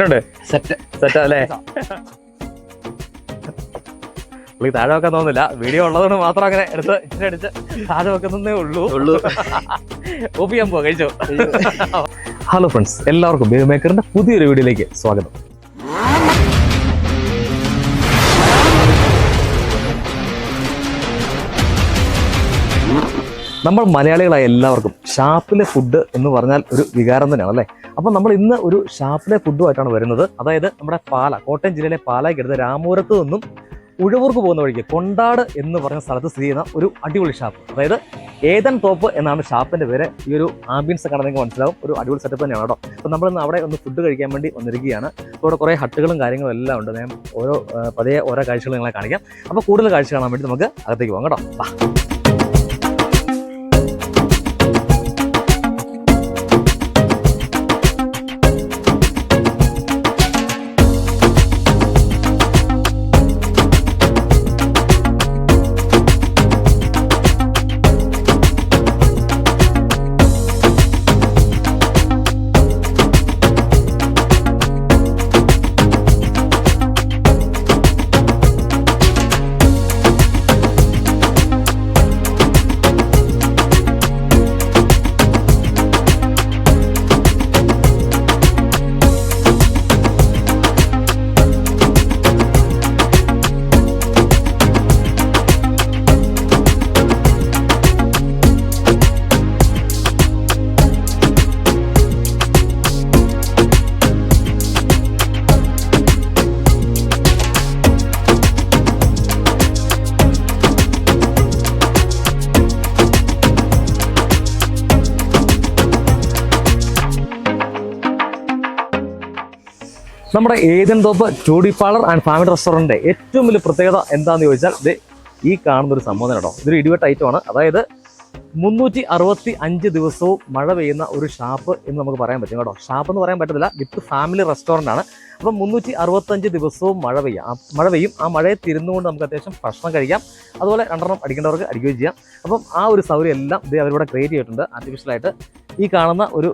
എങ്ങനെയുണ്ട്? സെറ്റ് സെറ്റാ അല്ലേ പുള്ളി താഴെ വെക്കാൻ തോന്നുന്നില്ല. വീഡിയോ ഉള്ളതുകൊണ്ട് മാത്രം അങ്ങനെ എടുത്ത് ഇച്ചിരി അടിച്ച് താഴെ വെക്കുന്നതേ ഉള്ളൂ. ഉള്ളൂ. ഓപ്പി ചെയ്യാൻ പോവാ കഴിച്ചോ? ഹലോ ഫ്രണ്ട്സ് എല്ലാവർക്കും ബേബി മേക്കറിന്റെ പുതിയൊരു വീഡിയോയിലേക്ക് സ്വാഗതം. നമ്മൾ മലയാളികളായ എല്ലാവർക്കും ഷാപ്പിലെ ഫുഡ് എന്ന് പറഞ്ഞാൽ ഒരു വികാരം തന്നെയാണ് അല്ലേ? അപ്പം നമ്മൾ ഇന്ന് ഒരു ഷാപ്പിലെ ഫുഡുമായിട്ടാണ് വരുന്നത്. അതായത് നമ്മുടെ പാല കോട്ടയം ജില്ലയിലെ പാലായ്ക്ക് രാമപുരത്ത് നിന്നും ഉഴവൂർക്ക് പോകുന്ന വഴിക്ക് കൊണ്ടാട് എന്ന് പറഞ്ഞ സ്ഥലത്ത് സ്ഥിതി ചെയ്യുന്ന ഒരു അടിപൊളി ഷാപ്പ് അതായത് ഏതൻ തോപ്പ് എന്നാണ് ഷാപ്പിന്റെ പേര്. ഈ ഒരു ആംബിയൻസ് ഒക്കെ നിങ്ങൾക്ക് മനസ്സിലാവും. ഒരു അടിപൊളി സെറ്റപ്പ് തന്നെയാണ് കേട്ടോ. അപ്പം നമ്മളിന്ന് അവിടെ ഒന്ന് ഫുഡ് കഴിക്കാൻ വേണ്ടി വന്നിരിക്കുകയാണ്. അപ്പോൾ ഇവിടെ കുറേ ഹട്ടുകളും കാര്യങ്ങളും എല്ലാം ഉണ്ട്. ഞാൻ ഓരോ പതിയെ ഓരോ കാഴ്ചകൾ നിങ്ങളെ കാണിക്കാം. അപ്പോൾ കൂടുതൽ കാഴ്ച കാണാൻ വേണ്ടി നമുക്ക് അകത്തേക്ക് പോകാം കേട്ടോ. നമ്മുടെ ഏതൻ തോപ്പ് ചൂടി പാർലർ ആൻഡ് ഫാമിലി റെസ്റ്റോറന്റിന്റെ ഏറ്റവും വലിയ പ്രത്യേകത എന്താണെന്ന് ചോദിച്ചാൽ ഇത് ഈ കാണുന്ന ഒരു സംബോധന കേട്ടോ. ഇതൊരു ഇടിവെട്ട് ഐറ്റമാണ് അതായത് മുന്നൂറ്റി അറുപത്തി അഞ്ച് ദിവസവും മഴ പെയ്യുന്ന ഒരു ഷാപ്പ് എന്ന് നമുക്ക് പറയാൻ പറ്റും കേട്ടോ. ഷാപ്പ് എന്ന് പറയാൻ പറ്റത്തില്ല വിത്ത് ഫാമിലി റെസ്റ്റോറന്റ് ആണ്. അപ്പം മുന്നൂറ്റി അറുപത്തഞ്ച് ദിവസവും മഴ പെയ്യാം. മഴ പെയ്യും. ആ മഴയെ തിരുന്നുകൊണ്ട് നമുക്ക് അത്യാവശ്യം ഭക്ഷണം കഴിക്കാം. അതുപോലെ രണ്ടെണ്ണം അടിക്കേണ്ടവർക്ക് അടിക്കുകയും ചെയ്യാം. അപ്പം ആ ഒരു സൗകര്യം എല്ലാം ഇത് അവരിവിടെ ക്രിയേറ്റ് ചെയ്തിട്ടുണ്ട്. ആർട്ടിഫിഷ്യലായിട്ട് ഈ കാണുന്ന ഒരു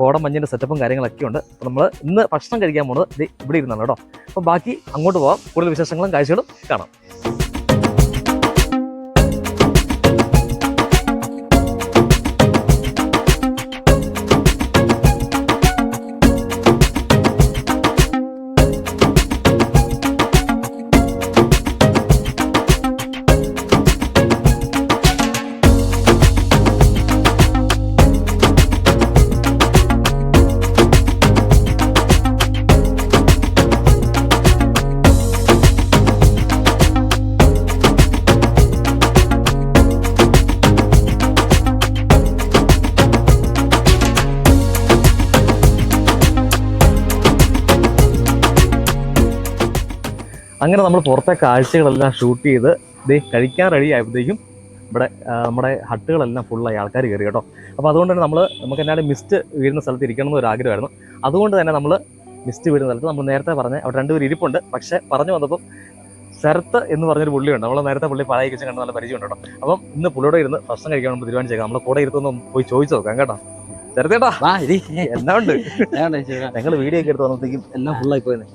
കോടമഞ്ഞിന്റെ സെറ്റപ്പും കാര്യങ്ങളൊക്കെ ഉണ്ട്. അപ്പോൾ നമ്മൾ ഇന്ന് ഭക്ഷണം കഴിക്കാൻ പോകുന്നത് ഇവിടെ ഇരുന്നാണ് കേട്ടോ. അപ്പോൾ ബാക്കി അങ്ങോട്ട് പോവാം. കൂടുതൽ വിശേഷങ്ങളും കാഴ്ചകളും കാണാം. അങ്ങനെ നമ്മൾ പുറത്തെ കാഴ്ചകളെല്ലാം ഷൂട്ട് ചെയ്ത് ദേ കഴിക്കാൻ റെഡി ആയപ്പോഴത്തേക്കും ഇവിടെ നമ്മുടെ ഹട്ടുകളെല്ലാം ഫുള്ളായി ആൾക്കാർ കയറി കേട്ടോ. അപ്പോൾ അതുകൊണ്ട് തന്നെ നമ്മൾ നമുക്ക് എന്നാലും മിസ്റ്റ് വീഴുന്ന സ്ഥലത്ത് ഇരിക്കണം എന്നൊരു ആഗ്രഹമായിരുന്നു. അതുകൊണ്ട് തന്നെ നമ്മൾ മിസ്റ്റ് വീഴുന്ന സ്ഥലത്ത് നമ്മൾ നേരത്തെ പറഞ്ഞ അവിടെ രണ്ടുപേർ ഇരിപ്പുണ്ട്. പക്ഷേ പറഞ്ഞു വന്നപ്പം ശരത്ത് എന്ന് പറഞ്ഞൊരു പുള്ളിയുണ്ട്. നമ്മൾ നേരത്തെ പുള്ളി പഴയ കിച്ചൻ കണ്ട് നല്ല പരിചയമുണ്ട് കേട്ടോ. അപ്പം ഇന്ന് പുള്ളിയോടെ ഇരുന്ന് ഭക്ഷണം കഴിക്കാൻ നമ്മൾ തീരുമാനിച്ചേക്കാം. നമ്മളെ കൂടെ ഇരുത്തൊന്നും പോയി ചോദിച്ചു നോക്കാം കേട്ടോ. ശരത്തേട്ടാ വാ ഇരി. എന്നാ ഉണ്ട്? ഞാൻ ചേട്ടാ ഞങ്ങൾ വീഡിയോ ഒക്കെ എടുത്ത് വന്നപ്പോഴത്തേക്കും എല്ലാം ഫുള്ളായി പോയെന്ന്.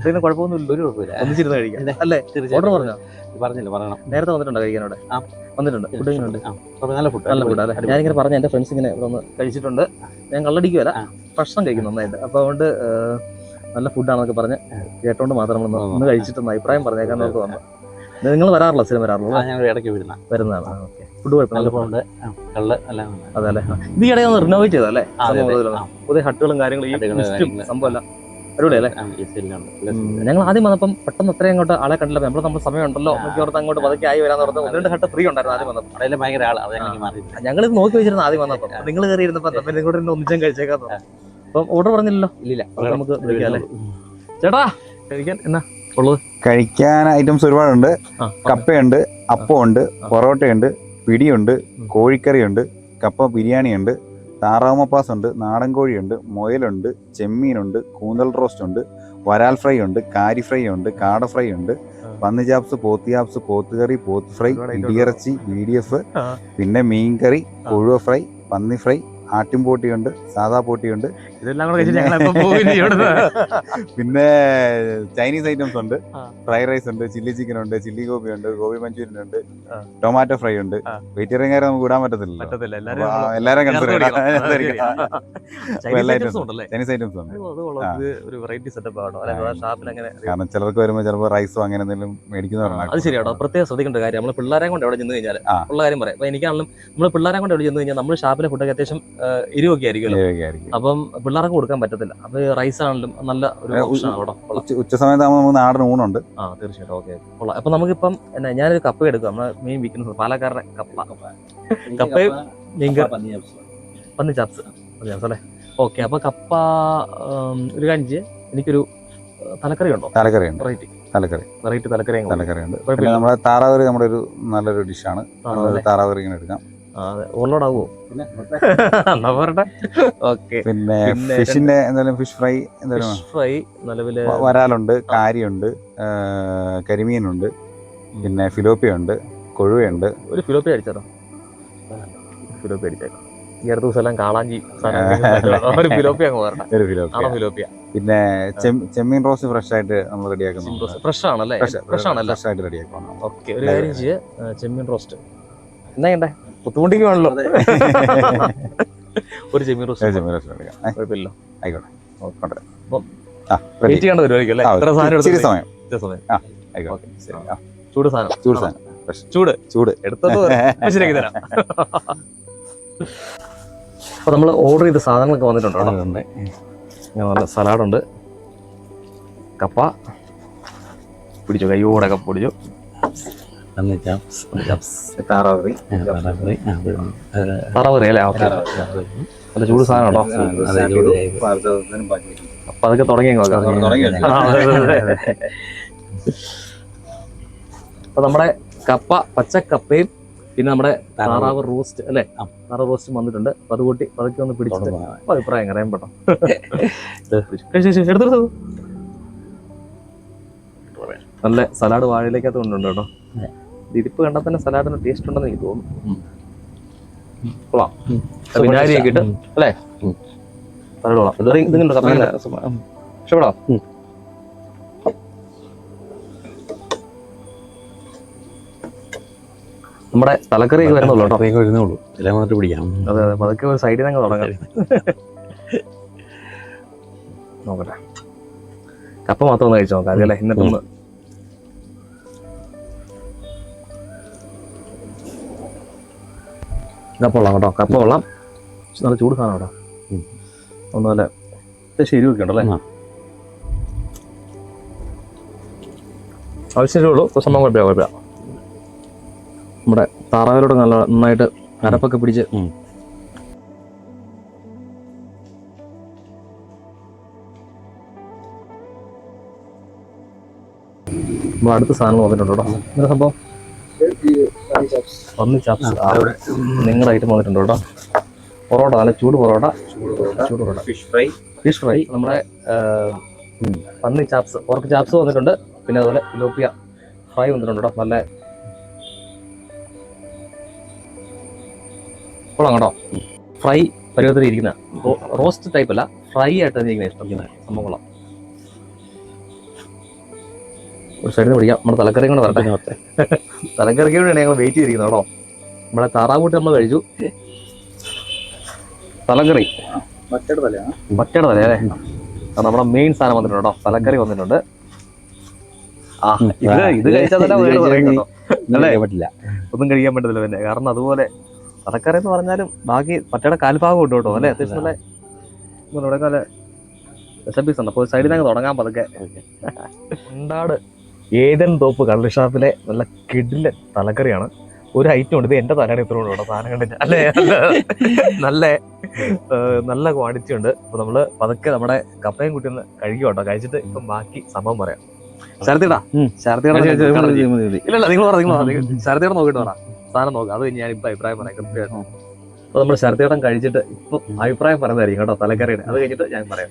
ഇതൊന്നും കുഴപ്പമൊന്നുമില്ല. ഒരു കുഴപ്പമില്ല. ഒന്നിച്ചിരുന്ന് കഴിക്കാം. അതെ. അല്ലേ? ഓർഡർ തീർച്ചയായിട്ടും പറഞ്ഞോ? പറഞ്ഞില്ല പറയണം. നേരത്തെ വന്നിട്ടുണ്ടോ കഴിക്കാനോടെ ആ. വന്നിട്ടുണ്ട്. ഫുഡ് എങ്ങനെയുണ്ട്? ആ, കുഴപ്പമില്ല, നല്ല ഫുഡ് നല്ല ഫുഡ് അല്ലേ? ഞാനിങ്ങനെ പറഞ്ഞ എന്റെ ഫ്രണ്ട്സ് ഇങ്ങനെ ഒന്ന് കഴിച്ചിട്ടുണ്ട്. ഞാൻ കള്ളടിക്കുവല്ല ആ. ഭക്ഷണം കഴിക്കും നന്നായിട്ട്. അപ്പൊ അതുകൊണ്ട് നല്ല ഫുഡാണെന്നൊക്കെ പറഞ്ഞ് കേട്ടോണ്ട് മാത്രം നമ്മൾ. ഒന്ന് കഴിച്ചിട്ടൊന്ന് അഭിപ്രായം പറഞ്ഞേക്കാൻ നമുക്ക് വന്നു. നിങ്ങൾ വരാറില്ല സിനിമ വരാറുള്ളൂ ഞാൻ ഇടയ്ക്ക് വരുന്ന വരുന്നതാണ്. ഓക്കെ. ഫുഡ് കുഴപ്പം നല്ല കള്ള് എല്ലാം അതെ അല്ലേ? ഇത് ഈ ഇടയിൽ ഒന്ന് റിനോവേറ്റ് ചെയ്തല്ലേ. പുതിയ ഹട്ടുകളും കാര്യങ്ങളും ഈ. സംഭവമല്ല. ഞങ്ങൾ ആദ്യം വന്നപ്പം പെട്ടെന്ന് അത്രയും അങ്ങോട്ട് ആളെ കണ്ടില്ല നമ്മൾ നമ്മൾ സമയമുണ്ടല്ലോ. എന്നൊക്കെ ഓർത്ത് അങ്ങോട്ട് പതുക്കെ ആയി വരാന്ന് ഓർത്ത് ഒന്ന് രണ്ട് ഹട്ട് ഫ്രീ ഉണ്ടായിരുന്നു ആദ്യം വന്നപ്പോൾ ഭയങ്കര ഞങ്ങൾ ഇത് നോക്കി വെച്ചിരുന്നു ആദ്യം വന്നപ്പോൾ നിങ്ങൾ കയറി ഇരുന്നപ്പോൾ തമ്മിൽ നിങ്ങളുടെ ഒന്നിച്ചും കഴിച്ചേക്കാത്ത അപ്പം ഓർഡർ പറഞ്ഞില്ലല്ലോ? ഇല്ല നമുക്ക് വിളിക്കാം അല്ലേ? ചേട്ടാ കഴിക്കാൻ എന്നാ? ഉള്ളത് കഴിക്കാൻ ഐറ്റംസ് ഒരുപാടുണ്ട്. കപ്പയുണ്ട് അപ്പമുണ്ട്. പൊറോട്ടയുണ്ട് പിടിയുണ്ട് കോഴിക്കറി കോഴിക്കറിയുണ്ട് കപ്പ ബിരിയാണിയുണ്ട് താറാവ് മപ്പാസ് ഉണ്ട് നാടൻ കോഴിയുണ്ട് മുയലുണ്ട് ചെമ്മീനുണ്ട് കൂന്തൽ റോസ്റ്റ് ഉണ്ട് വരാൽ ഫ്രൈ ഉണ്ട് കാരി ഫ്രൈ ഉണ്ട് കാട ഫ്രൈ ഉണ്ട് പന്നി ചാപ്സ് പോത്തി ചാപ്സ് പോത്തുകറി പോത്ത് ഫ്രൈ ഇടിയിറച്ചി ബി ഡി എഫ് പിന്നെ മീൻകറി. കൊഴുവ ഫ്രൈ പന്നി ഫ്രൈ ആട്ടിൻപോട്ടിയുണ്ട് സാധാ പോട്ടിയുണ്ട്. ഇതെല്ലാം കൂടെ പിന്നെ ചൈനീസ് ഐറ്റംസ് ഉണ്ട്. ഫ്രൈഡ് റൈസ് ഉണ്ട് ചില്ലി ചിക്കൻ ഉണ്ട് ചില്ലി ഗോപി ഉണ്ട് ഗോപി മഞ്ചൂരിയൻ ഉണ്ട് ടൊമാറ്റോ ഫ്രൈ ഉണ്ട്. വെജിറ്റേറിയൻ കാര്യം നമുക്ക് വിടാൻ പറ്റത്തില്ല എല്ലാരും കൺസിഡർ ചൈനീസ് ഐറ്റംസും ഉണ്ട്. കാരണം ചിലർക്ക് വരുമ്പോൾ ചിലപ്പോൾ റൈസോ അങ്ങനെ എന്തെങ്കിലും മേടിക്കുന്നവരാണ്. അത് ശരിയാണോ പ്രത്യേകം ശ്രദ്ധിക്കേണ്ട കാര്യം നമ്മൾ പിള്ളേരെ കൊണ്ട് എവിടെ ചെന്ന് കഴിഞ്ഞാൽ. ഉള്ള കാര്യം പറയാം. അപ്പൊ എനിക്കാണെങ്കിലും നമ്മൾ പിള്ളേരെ കൊണ്ട് എവിടെ ചെന്ന് കഴിഞ്ഞാൽ നമ്മൾ ഷാപ്പിലെ ഫുഡൊക്കെ അത്യാവശ്യം ആയിരിക്കും. അപ്പം പിള്ളേർക്ക് കൊടുക്കാൻ പറ്റത്തില്ല. അപ്പൊ റൈസ് ആണെങ്കിലും നല്ല ഒരു ഓപ്ഷൻ ആണ് കേട്ടോ ഉച്ച സമയത്ത് സമയത്താകുമ്പോൾ നമുക്ക് നാടൻ ഊണുണ്ട്. ആ തീർച്ചയായിട്ടും. ഓക്കെ കൊള്ളാം. അപ്പൊ നമുക്കിപ്പം എന്നാ ഞാനൊരു കപ്പ എടുക്കുക നമ്മളെ മെയിൻ വിൽക്കുന്ന പാലക്കാരുടെ കപ്പ. കപ്പ. മീൻകറി. പന്നി ചാപ്സ്. പന്നി ചാപ്സ്. അല്ലേ? ഓക്കെ അപ്പൊ കപ്പ ഒരു ചെയ്യ് എനിക്കൊരു തലക്കറി ഉണ്ടോ? തലക്കറി ഉണ്ട്. വെറൈറ്റി തലക്കറി. വെറൈറ്റി തലക്കറി തലക്കറി ഉണ്ട്. നമ്മുടെ താറാവറി നമ്മുടെ ഒരു നല്ലൊരു ഡിഷാണ് താറാവറി ഇങ്ങനെ എടുക്കാം. അതെ. ഓവർലോഡ് ആവുമോ എന്നാ ഓക്കെ. പിന്നെ ഫിഷിന്റെ എന്തായാലും ഫിഷ് ഫ്രൈ എന്തായാലും ഫിഷ് ഫ്രൈ നിലവിൽ വരാലുണ്ട് കാരിയുണ്ട് കരിമീനുണ്ട് പിന്നെ ഫിലോപ്പിയ ഉണ്ട് കൊഴുവയുണ്ട്. ഒരു ഫിലോപ്പി അടിച്ചോ ഫിലോപ്പി അടിച്ചേക്കാം. ഈ അടുത്ത ദിവസം എല്ലാം കാളാഞ്ചി ഒരു ഫിലോപ്പി അങ്ങ് പോരട്ടെ ഒരു ആണോ ഫിലോപ്പിയ? പിന്നെ ചെമ്മീൻ- റോസ് റോസ്റ്റ് ഫ്രഷ് ആയിട്ട് നമ്മൾ റെഡിയാക്കുന്നു. ഫ്രഷ് ആണല്ലേ? ഫ്രഷ് ആണല്ലേ. ഫ്രഷ് ആയിട്ട് റെഡിയാക്കുന്നു. ഓക്കെ ഒരു കാര്യം ചെയ്യ്. ഏ, ചെമ്മീൻ റോസ്റ്റ്. എന്താ എന്നാ ചെയ്യണ്ടേ പുത്തുമുണ്ടിക്ക് വേണല്ലോ ഒരു ചെമ്മീൻ റോസ്റ്റ് ചെമ്മീൻ റോസ്റ്റ് എടുക്കാം. ഏ, കുഴപ്പമില്ല. ആയിക്കോട്ടെ. വെയിറ്റ് ചെയ്യേണ്ട അല്ലേ സാധനം എടുത്ത് സമയം. ഇത്ര സമയം. ആയിക്കോട്ടെ. ഓക്കെ ശരി. ആ, ചൂട് സാധനം. ചൂട് സാധനം. ചൂട്. ചൂട്. എടുത്തത് ശരിയാക്കി തരാം. അപ്പൊ നമ്മൾ ഓർഡർ ചെയ്ത സാധനങ്ങളൊക്കെ വന്നിട്ടുണ്ടോ നല്ല സലാഡുണ്ട്. കപ്പ. പിടിച്ചു? കയ്യോടെ കപ്പ പിടിച്ചു? ചാപ്സ് ആ, അല്ലേ നല്ല ചൂട് സാധനം കേട്ടോ അതെ, ചൂട് അപ്പൊ അതൊക്കെ തുടങ്ങി അങ്ങ് വെക്കാം. തുടങ്ങി ആ, അതെ, അതെ, അതെ. അപ്പൊ നമ്മുടെ കപ്പ പച്ചക്കപ്പയും പിന്നെ നമ്മുടെ താറാവ്. റോസ്റ്റ് അല്ലേ. താറാവ് റോസ്റ്റ് വന്നിട്ടുണ്ട്. അപ്പൊ അത് കൂട്ടി പതുക്കെ ഒന്ന് പിടിച്ചു അഭിപ്രായം അറിയാൻ പെട്ടോ. എടുത്തു നല്ല സലാഡ് വാഴയിലേക്കകത്ത് കൊണ്ടുണ്ട് കേട്ടോ. അതെ. ഇത് കണ്ടാൽ തന്നെ സലാഡിന് ടേസ്റ്റ് ഉണ്ടെന്ന് എനിക്ക് തോന്നുന്നു. കൊള്ളാം. വിനാഗിരിയൊക്കെ ഇട്ട് അല്ലേ. സലാഡ് കൊള്ളാം. ഇഷ്ടപ്പെടാം. നമ്മുടെ തലക്കറി വരുന്നുള്ളൂ കേട്ടോ. കപ്പയൊക്കെ വരുന്നുള്ളൂ എല്ലാം വന്നിട്ട് പിടിക്കാം. അതെ അതെ. ഒരു സൈഡിൽ നിന്ന് തുടങ്ങാം. നോക്കട്ടെ. കപ്പ മാത്രം ഒന്ന് കഴിച്ചു നോക്കാം അല്ലേ? എന്നിട്ടൊന്ന് കപ്പ കൊള്ളാം കേട്ടോ. കപ്പ കൊള്ളാം. നല്ല ചൂട് സാധനം കേട്ടോ. ഒന്ന് നല്ല ശരി ഉണ്ടല്ലേ ആ. ആവശ്യമേ ഉള്ളൂ. സംഭവം കുഴപ്പമില്ല കുഴപ്പമില്ല. നമ്മുടെ താറാവിലോട് നല്ല നന്നായിട്ട് അരപ്പൊക്കെ പിടിച്ച്. നമ്മൾ അടുത്ത സാധനങ്ങൾ വന്നിട്ടുണ്ട് കേട്ടോ. എന്താ സംഭവം? പന്നി ചാപ്സ്. നിങ്ങളുടെ ഐറ്റം വന്നിട്ടുണ്ട് കേട്ടോ. പൊറോട്ട നല്ല ചൂട് പൊറോട്ട. ചൂട് parotta. Fish fry fish fry നമ്മുടെ പന്നി ചാപ്സ് പോർക്ക് ചാപ്സ് വന്നിട്ടുണ്ട്. പിന്നെ അതുപോലെ ലോപ്പിയ ഫ്രൈ വന്നിട്ടുണ്ട് കേട്ടോ. നല്ല കൊള്ളാം കേട്ടോ. ഫ്രൈ പരുവത്തിൽ ഇരിക്കുന്ന. റോസ്റ്റ് ടൈപ്പ് അല്ല ഫ്രൈ ആയിട്ട് തന്നെ ഇരിക്കുന്ന ഇഷ്ടം. സംഭവം കൊള്ളാം. ഒരു സൈഡിൽ നിന്ന് പിടിക്കാം. നമ്മുടെ തലക്കറിയും കൂടെ വരട്ടെ. തലക്കറിക്ക് വേണ്ടിയാണ് ഞങ്ങൾ വെയിറ്റ് ചെയ്തിരിക്കുന്നത് കേട്ടോ. നമ്മുടെ താറാവൂട്ട് നമ്മൾ കഴിച്ചു. തലക്കറി. മറ്റേടെ തല അല്ലേ? നമ്മുടെ മെയിൻ സാധനം വന്നിട്ടുണ്ട് കേട്ടോ. തലക്കറി വന്നിട്ടുണ്ട്. ആ ഇത് കഴിച്ചാൽ തന്നെ വേറെ പറയും അല്ലേ? പറ്റില്ല. ഒന്നും കഴിക്കാൻ പറ്റത്തില്ല പിന്നെ. കാരണം അതുപോലെ തലക്കറി എന്ന് പറഞ്ഞാലും ബാക്കി പറ്റയുടെ കാൽഭാഗം ഉണ്ട് കേട്ടോ അല്ലേ? അത്യാവശ്യം നല്ല ഇവിടെ നല്ല റെസിപ്പീസ് ഉണ്ട്. അപ്പോൾ സൈഡിൽ അങ്ങ് തുടങ്ങാൻ പതുക്കെ. ഉണ്ടാട്. ഏതൻ തോപ്പ് കള്ളി ഷാപ്പിലെ നല്ല കിഡിലെ തലക്കറിയാണ്. ഒരു ഐറ്റം ഉണ്ട് ഇത് എന്റെ തലയുടെ ഇത്ര ഉണ്ട് കേട്ടോ സാധനം കണ്ടിട്ട് അല്ലേ? നല്ല നല്ല ക്വാണ്ടിറ്റി ഉണ്ട്. അപ്പൊ നമ്മൾ പതുക്കെ നമ്മുടെ കപ്പയും കുട്ടി ഒന്ന് കഴിക്കും കേട്ടോ. കഴിച്ചിട്ട് ഇപ്പം ബാക്കി സംഭവം പറയാം. ശരത്തിടാ. ഉം. ശരത്തിയുടെ മതി, മതി, മതി, മതി. ഇല്ല ഇല്ല നിങ്ങൾ പറ നിങ്ങൾ പറ. ശരത്തേടം നോക്കിട്ട് പറ. സാധനം നോക്കാം. അത് ഞാൻ ഇപ്പൊ അഭിപ്രായം പറയാം കൃത്യമായിട്ട്. അപ്പോൾ നമ്മൾ ശരത്തേടം കഴിച്ചിട്ട് ഇപ്പൊ അഭിപ്രായം പറയുന്നതായിരിക്കും കേട്ടോ തലക്കറിയുടെ. അത് കഴിഞ്ഞിട്ട് ഞാൻ പറയാം.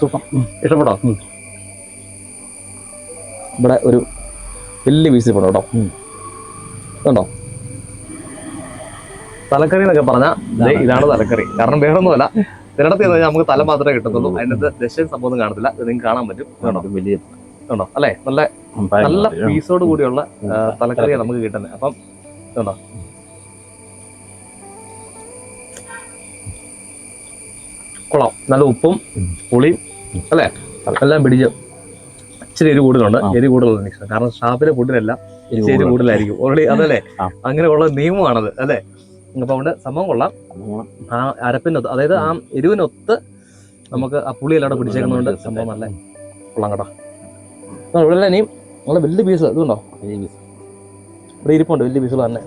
സൂപ്പർ. ഇഷ്ടപ്പെട്ടോ. ഇവിടെ ഒരു വലിയ പീസ് പെടും കേട്ടോ. ഉണ്ടോ തലക്കറി എന്നൊക്കെ പറഞ്ഞാൽ ഇതാണ്. തലക്കറി. കാരണം വേറൊന്നുമല്ല ചെന്ന് കഴിഞ്ഞാൽ നമുക്ക് തല മാത്രമേ കിട്ടത്തുള്ളൂ. അതിനകത്ത് ദശ സംഭവം കാണത്തില്ല. ഇത് നിങ്ങൾക്ക് കാണാൻ പറ്റും. കണ്ടോ? വലിയ കണ്ടോ? അല്ലേ? നല്ല നല്ല പീസോട് കൂടിയുള്ള തലക്കറിയാണ് നമുക്ക് കിട്ടുന്നത് അപ്പം കണ്ടോ? കൊള്ളാം. നല്ല ഉപ്പും പുളിയും അല്ലേ? എല്ലാം പിടിച്ച് ഇച്ചിരി എരി കൂടുതലുണ്ട്. എരി കൂടുതലുണ്ട് കാരണം ഷാപ്പിലെ ഫുഡിനെല്ലാം ഇച്ചിരി എരി കൂടുതലായിരിക്കും. ഓൾറെഡി അതല്ലേ. അങ്ങനെയുള്ള നിയമമാണത് അല്ലേ? അപ്പൊ അതുകൊണ്ട് സംഭവം കൊള്ളാം. ആ അരപ്പിനൊത്ത് അതായത് ആ എരിവിനൊത്ത് നമുക്ക് ആ പുളിയെല്ലാം അവിടെ പിടിച്ചേക്കുന്നതുകൊണ്ട് സംഭവം നല്ല കൊള്ളാം കേട്ടോ. ഇവിടെ ഇനിയും നല്ല വലിയ പീസ് ഇതുണ്ടോ? ഇവിടെ ഇരിപ്പുണ്ട് വലിയ പീസുകൾ തന്നെ.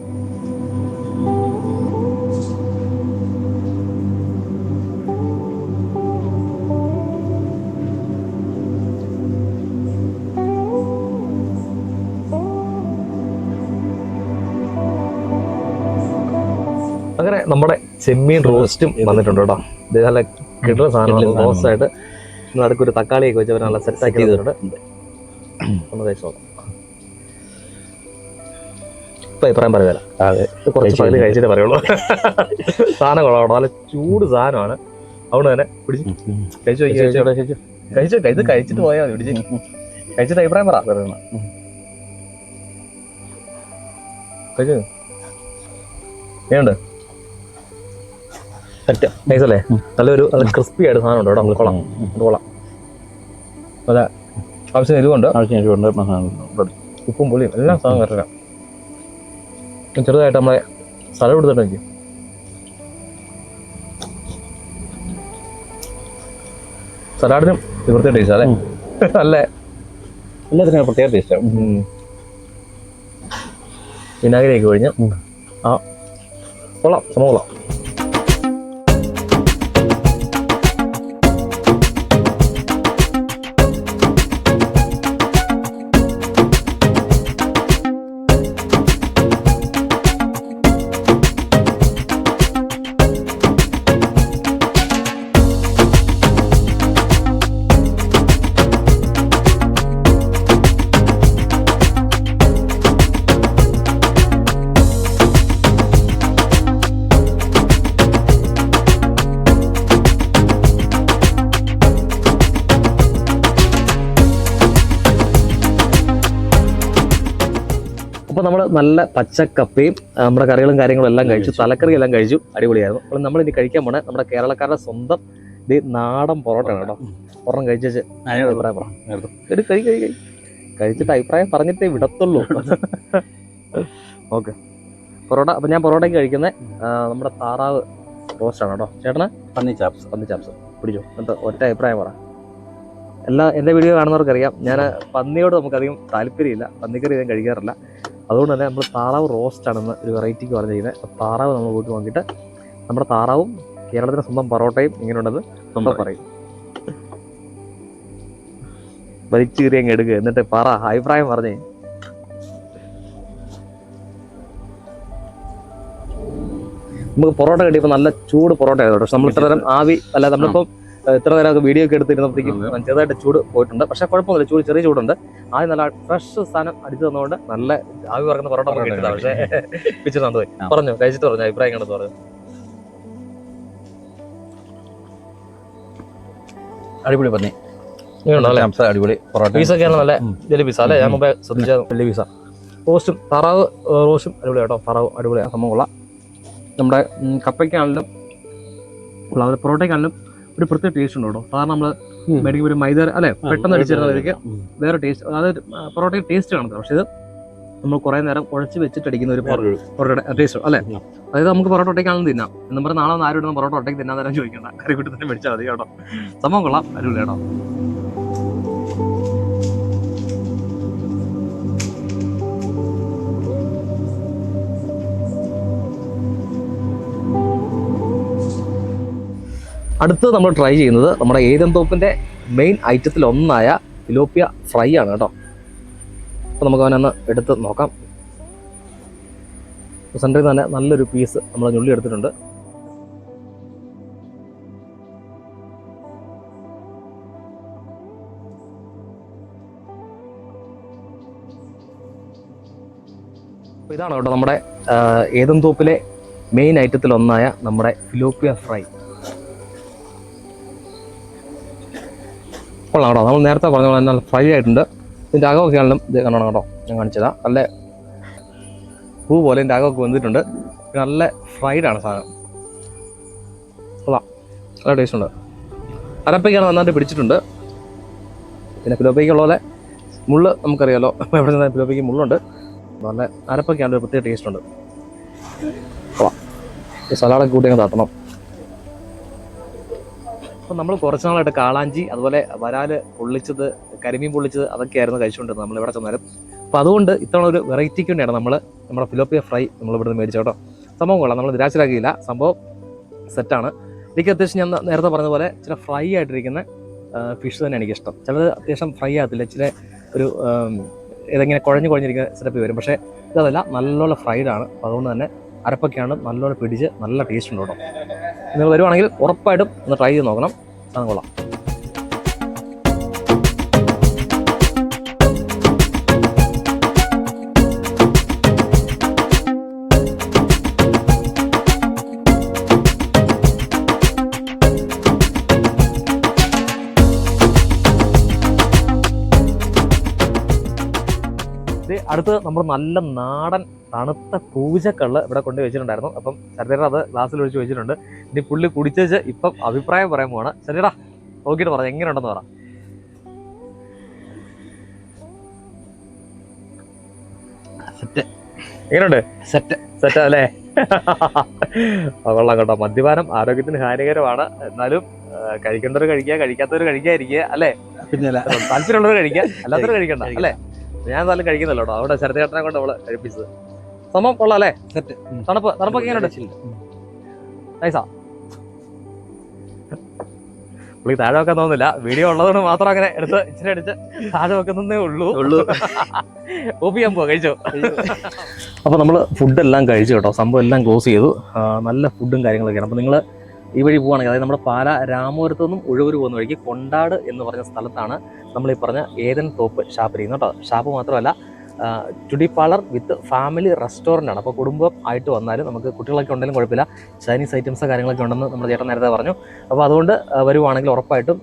അങ്ങനെ നമ്മുടെ ചെമ്മീൻ റോസ്റ്റും വന്നിട്ടുണ്ട് കേട്ടോ. ഇത് നല്ല കിട്ടുന്ന സാധനം കിട്ടുന്ന സാധനമാണ്. റോസ്റ്റ് ആയിട്ട് നടുക്കൊരു തക്കാളിയൊക്കെ വെച്ച് അവർ നല്ല സെറ്റ് ആക്കി തരുന്നുണ്ട് ഒന്ന് കഴിച്ചു നോക്കാം. ഇപ്പൊ അഭിപ്രായം പറയാം അതെ. കുറച്ച് പകുതി കഴിച്ചിട്ട് പറയുള്ളൂ. സാധനം കൊള്ളാം നല്ല ചൂട് സാധനമാണ്. അതുകൊണ്ട് തന്നെ പിടിച്ച് കഴിച്ചു കഴിച്ചു കഴിച്ചു ഇത് കഴിച്ചിട്ട് പോയാൽ മതി പിടിച്ച്. കഴിച്ചിട്ട് അഭിപ്രായം പറ. കഴിച്ചു ഏണ്ട് പറ്റും നൈസ് അല്ലേ നല്ലൊരു നല്ല ക്രിസ്പി ആയിട്ട് സാധനം ഉണ്ട് കേട്ടോ. നമ്മൾ കൊള്ളാം. കൊള്ളാം. അതെ. ആവശ്യം എരിവുണ്ട്. ആവശ്യമായിട്ടുണ്ട് ഉപ്പും പുളിയും എല്ലാം സാധനം കറക്റ്റാണ് ചെറുതായിട്ട് നമ്മളെ സ്ഥലം എടുത്തിട്ട് എനിക്ക് സലാഡിനും ഇവിടുത്തെ ടേസ്റ്റ് അല്ലേ? അല്ലേ? നല്ല എല്ലാത്തിനും പ്രത്യേക ടേസ്റ്റാണ്. വിനാഗിരിയൊക്കെ ഒഴിഞ്ഞ്. ആ. കൊള്ളാം. സംഭവം കൊള്ളാം. അപ്പോൾ നമ്മൾ നല്ല പച്ചക്കപ്പയും നമ്മുടെ കറികളും കാര്യങ്ങളും എല്ലാം കഴിച്ചു തലക്കറി എല്ലാം കഴിച്ചു. അടിപൊളിയായിരുന്നു. അപ്പോൾ നമ്മൾ ഇനി കഴിക്കാൻ പോണേ നമ്മുടെ കേരളക്കാരുടെ സ്വന്തം ഇത് നാടൻ പൊറോട്ടയാണ് കേട്ടോ. ഒരെണ്ണം കഴിച്ചു അഭിപ്രായം പറ. കഴി കഴി കഴി. കഴിച്ചിട്ട് അഭിപ്രായം പറഞ്ഞിട്ടേ വിടത്തുള്ളൂ. ഓക്കെ. പൊറോട്ട അപ്പം ഞാൻ പൊറോട്ടയ്ക്ക് കഴിക്കുന്നത് നമ്മുടെ താറാവ് ആണ് കേട്ടോ. ചേട്ടന്? പന്നി ചാപ്സ്. പന്നി ചാപ്സ്. പിടിച്ചോ. എന്താ ഒറ്റ അഭിപ്രായം പറ. എല്ലാ എന്റെ വീഡിയോ കാണുന്നവർക്കറിയാം. ഞാൻ പന്നിയോട് നമുക്കധികം താല്പര്യമില്ല. പന്നിക്കറി ഞാൻ കഴിക്കാറില്ല. അതുകൊണ്ട് തന്നെ നമ്മൾ താറാവ് റോസ്റ്റ് ആണെന്ന് ഒരു വെറൈറ്റിക്ക് പറഞ്ഞിരിക്കുന്നത്. അപ്പോൾ താറാവ് നമ്മൾ വീട്ടിൽ നോക്കിയിട്ട് നമ്മുടെ താറാവും കേരളത്തിന്റെ സ്വന്തം പൊറോട്ടയും ഇങ്ങനെയുണ്ടെന്ന് നമ്മൾ പറയും. വലിച്ചു കീറി അങ്ങ് എടുക്കുക എന്നിട്ട് പറ അഭിപ്രായം പറഞ്ഞേ. നമുക്ക് പൊറോട്ട കിട്ടിയപ്പോൾ നല്ല ചൂട് പൊറോട്ട ആയിരുന്നു പക്ഷെ നമ്മൾ ഇത്രതരം ആവി അല്ല നമ്മളിപ്പം ഇത്ര നേരം വീഡിയോ ഒക്കെ എടുത്തിരുന്നപ്പോഴത്തേക്കും ചെറുതായിട്ട് ചൂട് പോയിട്ടുണ്ട്. പക്ഷെ കുഴപ്പമൊന്നുമില്ല ചൂട് ചെറിയ ചൂടുണ്ട്. ആദ്യം നല്ല ഫ്രഷ് സാധനം അടിച്ചു തന്നുകൊണ്ട് നല്ല ആവി പറഞ്ഞ പൊറോട്ട നമുക്ക് പക്ഷേ പിച്ചു തന്നു പോയി. പറഞ്ഞു കഴിച്ചിട്ട് പറഞ്ഞു അഭിപ്രായം കണ്ടത് പറഞ്ഞു അടിപൊളി പന്നി. അടിപൊളി പൊറോട്ട. പീസൊക്കെയാണ് നല്ല ഉം. വലിയ പീസ അല്ലേ? ഞാൻ ഉം. മുമ്പേ ശ്രദ്ധിച്ച വലിയ പീസ റോസ്റ്റും താറാവ് ഏഹ്, റോസ്റ്റും അടിപൊളി കേട്ടോ. താറാവ് അടിപൊളിയാണ് സംഭവം കൊള്ളാം. നമ്മുടെ കപ്പയ്ക്കാണെങ്കിലും പൊറോട്ടയ്ക്കാണെങ്കിലും ഒരു പ്രത്യേക ടേസ്റ്റ് ഉണ്ടോ? കാരണം സാധാരണ നമ്മൾ. മേടിക്കുമ്പോൾ ഒരു മൈദ അല്ലെ? പെട്ടെന്ന് അടിച്ചിരുന്നവർക്ക് ഉം. വേറെ ടേസ്റ്റ് അതായത് പൊറോട്ടയ്ക്ക് ടേസ്റ്റ് കാണത്തില്ല. പക്ഷേ ഇത് നമ്മൾ കുറേ നേരം കുഴച്ച് വെച്ചിട്ട് അടിക്കുന്ന ഒരു പൊറോട്ടയുടെ ടേസ്റ്റ് അല്ലേ? അതായത് നമുക്ക് പൊറോട്ട ഒട്ടയ്ക്കാണെന്ന് തിന്നാം. എന്ന് പറഞ്ഞാൽ നാളെ ഇടുന്ന പൊറോട്ട ഒട്ടയ്ക്ക് തിന്നാൻ നേരം ചോദിക്കണ്ട. കറി കൂട്ടി തന്നെ മേടിച്ചാൽ മതി കേട്ടോ. സംഭവം കൊള്ളാം. അരുവിളി കേട്ടോ അടുത്ത് നമ്മൾ ട്രൈ ചെയ്യുന്നത് നമ്മുടെ ഏതൻ തോപ്പിന്റെ മെയിൻ ഐറ്റത്തിൽ ഒന്നായ ഫിലോപ്പിയ ഫ്രൈ ആണ് കേട്ടോ. അപ്പോൾ നമുക്ക് അവനൊന്ന് എടുത്ത് നോക്കാം. സെന്ററിൽ തന്നെ നല്ലൊരു പീസ് നമ്മൾ ഞുള്ളി എടുത്തിട്ടുണ്ട്. ഇതാണ് കേട്ടോ നമ്മുടെ ഏതൻ തോപ്പിലെ മെയിൻ ഐറ്റത്തിൽ ഒന്നായ നമ്മുടെ ഫിലോപ്പിയ ഫ്രൈ കൊള്ളാം കേട്ടോ. നമ്മൾ നേരത്തെ പറഞ്ഞ പോലെ നല്ല ഫ്രൈ ആയിട്ടുണ്ട്. ഇതിന്റെ അകമൊക്കെ ആണെങ്കിലും ഇത് കാണണം കേട്ടോ. ഞാൻ കാണിച്ചതാ നല്ല പൂ പോലെ ഇതിന്റെ അകമൊക്കെ വന്നിട്ടുണ്ട്. നല്ല ഫ്രൈഡ് ആണ് സാധനം. കൊള്ളാം. നല്ല ടേസ്റ്റ് ഉണ്ട്. അരപ്പയ്ക്കാണ് നന്നായിട്ട് പിടിച്ചിട്ടുണ്ട്. പിന്നെ പിലോപ്പയ്ക്കുള്ള പോലെ മുള്ള് നമുക്കറിയാലോ. എവിടെ നിന്നാലും പിലോപ്പയ്ക്ക് മുള്ളുണ്ട്. നല്ല അരപ്പൊക്കെയാണ് ഒരു പ്രത്യേക ടേസ്റ്റ് ഉണ്ട്. സലാഡൊക്കെ കൂട്ടി അങ്ങ് തട്ടണം. അപ്പം നമ്മൾ കുറച്ച് നാളായിട്ട് കാളാഞ്ചി അതുപോലെ വരാൽ പൊള്ളിച്ചത് കരിമീൻ പൊള്ളിച്ചത് അതൊക്കെയായിരുന്നു കഴിച്ചുകൊണ്ടിരുന്നത് നമ്മൾ ഇവിടെ ചെന്നാലും. അപ്പോൾ അതുകൊണ്ട് ഇത്തവണ ഒരു വെറൈറ്റിക്ക് വേണ്ടിയാണ് നമ്മൾ നമ്മുടെ ഫിലോപ്പിയ ഫ്രൈ നമ്മൾ ഇവിടുന്ന് മേടിച്ചു കേട്ടോ. സംഭവം കൊള്ളാം നമ്മൾ നിരാശരാക്കിയില്ല. സംഭവം സെറ്റാണ് എനിക്ക് അത്യാവശ്യം ഞാൻ നേരത്തെ പറഞ്ഞ പോലെ ചില ഫ്രൈ ആയിട്ടിരിക്കുന്ന ഫിഷ് തന്നെ എനിക്കിഷ്ടം. ചിലത് അത്യാവശ്യം ഫ്രൈ ആകത്തില്ല ചില ഒരു ഇതെങ്ങനെ കുഴഞ്ഞു കുഴഞ്ഞിരിക്കുന്ന സെറ്റപ്പ് വരും. പക്ഷേ ഇതല്ല നല്ലോണം ഫ്രൈഡാണ് അപ്പോൾ അതുകൊണ്ട് തന്നെ അരപ്പൊക്കെയാണ് നല്ലോണം പിടിച്ച് നല്ല ടേസ്റ്റ് ഉണ്ട് കേട്ടോ. നിങ്ങൾ വരുവാണെങ്കിൽ ഉറപ്പായിട്ടും ഒന്ന് ട്രൈ ചെയ്ത് നോക്കണം. സാധനം കൊള്ളാം. അടുത്ത് നമ്മൾ നല്ല നാടൻ തണുത്ത കൂജക്കള്ള് ഇവിടെ കൊണ്ട് വെച്ചിട്ടുണ്ടായിരുന്നു. അപ്പം ശരീരം അത് ഗ്ലാസ്സിൽ ഒഴിച്ച് വെച്ചിട്ടുണ്ട്. ഇനി പുള്ളി കുടിച്ചേച്ച് ഇപ്പം അഭിപ്രായം പറയാൻ പോവാണ്. ശരീരാ നോക്കിയിട്ട് പറഞ്ഞു എങ്ങനെയുണ്ടെന്ന് പറ. എങ്ങനെയുണ്ട്? സെറ്റ് സെറ്റ് അല്ലേ? കൊള്ളാം കേട്ടോ. മദ്യപാനം ആരോഗ്യത്തിന് ഹാനികരമാണ്. എന്നാലും കഴിക്കേണ്ടവർ കഴിക്കുക കഴിക്കാത്തവർ കഴിക്കാതിരിക്കുക അല്ലേ? പിന്നെ താല്പര്യമുള്ളവർ കഴിക്കുക അല്ലാത്തവർ കഴിക്കണ്ട അല്ലേ? ഞാൻ എന്തായാലും കഴിക്കുന്നില്ല കേട്ടോ അവിടെ ശരത്തേട്ടനെ കൊണ്ട് അവൾ കഴിപ്പിച്ചത്. സംഭവം കൊള്ളാം അല്ലേ സെറ്റ് തണുപ്പ് തണുപ്പൊക്കെ എങ്ങനെയുണ്ട്? നൈസാ പുള്ളി താഴെ വെക്കാൻ തോന്നുന്നില്ല. വീഡിയോ ഉള്ളതുകൊണ്ട് മാത്രം അങ്ങനെ എടുത്ത് ഇച്ചിരി അടിച്ച് താഴെ വെക്കുന്നതേ ഉള്ളൂ. ഉള്ളൂ. ഓപ്പി ചെയ്യാൻ പോവാ കഴിച്ചോ? അപ്പോൾ നമ്മൾ ഫുഡെല്ലാം കഴിച്ചു കേട്ടോ. സംഭവം എല്ലാം ക്ലോസ് ചെയ്തു. നല്ല ഫുഡും കാര്യങ്ങളൊക്കെയാണ്. അപ്പോൾ നിങ്ങൾ ഈ വഴി പോവുകയാണെങ്കിൽ അതായത് നമ്മുടെ പാല രാമപുരത്തു നിന്നും ഉഴവൂർ പോകുന്ന വഴിക്ക് കൊണ്ടാട് എന്ന് പറഞ്ഞ സ്ഥലത്താണ് നമ്മൾ ഈ പറഞ്ഞ ഏതൻ തോപ്പ് ഷാപ്പ് ചെയ്യുന്നത് കേട്ടോ. ഷാപ്പ് മാത്രമല്ല ചുടി പാർലർ വിത്ത് ഫാമിലി റെസ്റ്റോറന്റ് ആണ് അപ്പോൾ കുടുംബം ആയിട്ട് വന്നാലും നമുക്ക് കുട്ടികളൊക്കെ ഉണ്ടെങ്കിലും കുഴപ്പമില്ല. ചൈനീസ് ഐറ്റംസ് കാര്യങ്ങളൊക്കെ ഉണ്ടെന്ന് നമ്മുടെ ചേട്ടൻ നേരത്തെ പറഞ്ഞു. അപ്പോൾ അതുകൊണ്ട് വരുവാണെങ്കിൽ ഉറപ്പായിട്ടും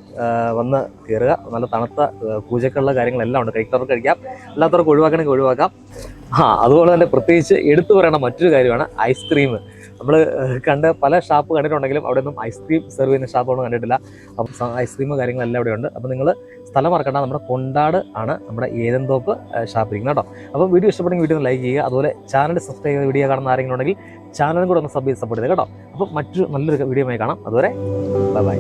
വന്ന് കയറുക. നല്ല തണുത്ത പൂജക്കുള്ള കാര്യങ്ങളെല്ലാം ഉണ്ട്. കഴിക്കുന്നവർക്ക് കഴിക്കാം അല്ലാത്തവർക്ക് ഒഴിവാക്കണമെങ്കിൽ ഒഴിവാക്കാം. ആ അതുപോലെ തന്നെ പ്രത്യേകിച്ച് എടുത്തു പറയണ മറ്റൊരു കാര്യമാണ് ഐസ്ക്രീം. നമ്മൾ കണ്ട പല ഷാപ്പ് കണ്ടിട്ടുണ്ടെങ്കിലും അവിടെ ഒന്നും ഐസ്ക്രീം സെർവ് ചെയ്യുന്ന ഷാപ്പൊന്നും കണ്ടിട്ടില്ല. അപ്പം ഐസ്ക്രീം കാര്യങ്ങളെല്ലാം ഇവിടെ ഉണ്ട് അപ്പം നിങ്ങൾ സ്ഥലം മറക്കണ്ട. നമ്മുടെ കൊണ്ടാട് ആണ് നമ്മുടെ ഏതെന്തോപ്പ് ഷാപ്പിരിക്കുന്നത് കേട്ടോ. അപ്പോൾ വീഡിയോ ഇഷ്ടപ്പെടുമെങ്കിൽ വീഡിയോ ഒന്ന് ലൈക്ക് ചെയ്യുക. അതുപോലെ ചാനൽ സബ്സ്ക്രൈബ് ചെയ്ത വീഡിയോ കാണുന്ന ആരെങ്കിലും ഉണ്ടെങ്കിൽ ചാനലും കൂടെ ഒന്ന് സബ് സപ്പോർട്ട് ചെയ്ത് കേട്ടോ. അപ്പോൾ മറ്റൊരു നല്ലൊരു വീഡിയോ കാണാം. അതുവരെ ബൈ ബൈ.